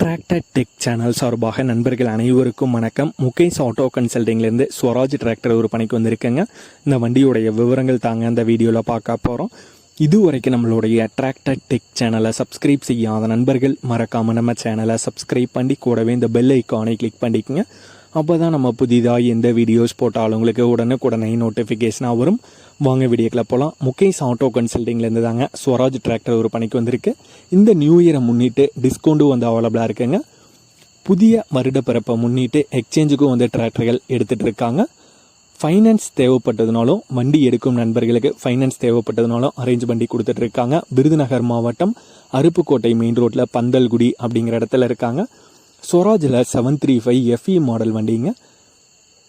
Tractor tech channel சார்பாக நண்பர்கள் அனைவருக்கும் வணக்கம். முகேஷ் ஆட்டோ கன்சல்டிங்லேருந்து ஸ்வராஜ் டிராக்டர் ஒரு பணிக்கு வந்திருக்கேங்க. இந்த வண்டியுடைய விவரங்கள் தாங்க இந்த வீடியோவில் பார்க்க போகிறோம் இதுவரைக்கும் நம்மளுடைய டிராக்டர் டெக் சேனலை சப்ஸ்கிரைப் செய்யாத நண்பர்கள் மறக்காமல் நம்ம சேனலை சப்ஸ்கிரைப் பண்ணி கூடவே இந்த பெல் ஐக்கானை கிளிக் பண்ணிக்கோங்க. அப்போ தான் நம்ம புதிதாக எந்த வீடியோஸ் போட்டாலும் உங்களுக்கு உடனுக்குடனே நோட்டிஃபிகேஷனாக வரும். வாங்க வீடியோக்கில் போகலாம் முகேஷ் ஆட்டோ கன்சல்டிங்லேருந்து தாங்க ஸ்வராஜ் டிராக்டர் ஒரு பணிக்கு வந்திருக்கு. இந்த நியூ இயரை முன்னிட்டு டிஸ்கவுண்ட்டும் வந்து அவைலபிளாக இருக்குங்க. புதிய வருடப்பிறப்பை முன்னிட்டு எக்ஸ்சேஞ்சுக்கும் வந்து டிராக்டர்கள் எடுத்துகிட்டு இருக்காங்க. ஃபைனான்ஸ் தேவைப்பட்டதுனாலும் வண்டி எடுக்கும் நண்பர்களுக்கு ஃபைனான்ஸ் தேவைப்பட்டதுனாலும் அரேஞ்ச் பண்ணி கொடுத்துட்டு இருக்காங்க. விருதுநகர் மாவட்டம் அருப்புக்கோட்டை மெயின் ரோட்டில் பந்தல்குடி அப்படிங்கிற இடத்துல இருக்காங்க. ஸ்வராஜில் seven three five FE model வண்டிங்க.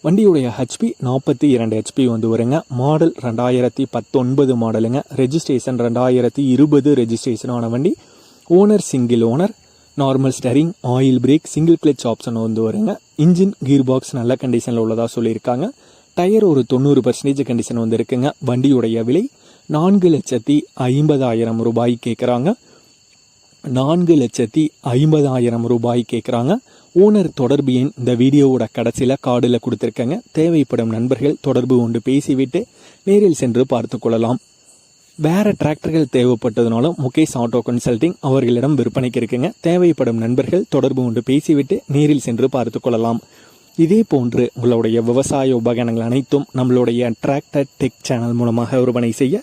வண்டியுடைய ஹெச்பி நாற்பத்தி இரண்டு ஹெச்பி வந்து வருங்க. மாடல் ரெண்டாயிரத்தி பத்தொன்பது மாடலுங்க ரெஜிஸ்ட்ரேஷன் ரெண்டாயிரத்தி இருபது ரெஜிஸ்ட்ரேஷனான வண்டி. Owner single owner normal steering oil brake single clutch option வந்து வருங்க. இன்ஜின் கீர் பாக்ஸ் நல்ல கண்டிஷனில் உள்ளதாக சொல்லியிருக்காங்க. டயர் ஒரு தொண்ணூறு பர்சன்டேஜ் கண்டிஷன் வந்து இருக்குங்க. வண்டியுடைய விலை நான்கு லட்சத்தி ஐம்பதாயிரம் ரூபாய் கேட்குறாங்க நான்கு லட்சத்தி ஐம்பதாயிரம் ரூபாய் கேட்குறாங்க ஓனர் தொடர்பு எண் இந்த வீடியோவோட கடைசியில் கார்டில் கொடுத்துருக்கேங்க. தேவைப்படும் நண்பர்கள் தொடர்பு கொண்டு பேசிவிட்டு நேரில் சென்று பார்த்து கொள்ளலாம். வேறு டிராக்டர்கள் தேவைப்பட்டதுனாலும் முகேஷ் ஆட்டோ கன்சல்டிங் அவர்களிடம் விற்பனைக்கு இருக்குங்க. தேவைப்படும் நண்பர்கள் தொடர்பு கொண்டு பேசிவிட்டு நேரில் சென்று பார்த்து கொள்ளலாம். இதே போன்று உங்களுடைய விவசாய உபகரணங்கள் அனைத்தும் நம்மளுடைய டிராக்டர் டெக் சேனல் மூலமாக விற்பனை செய்ய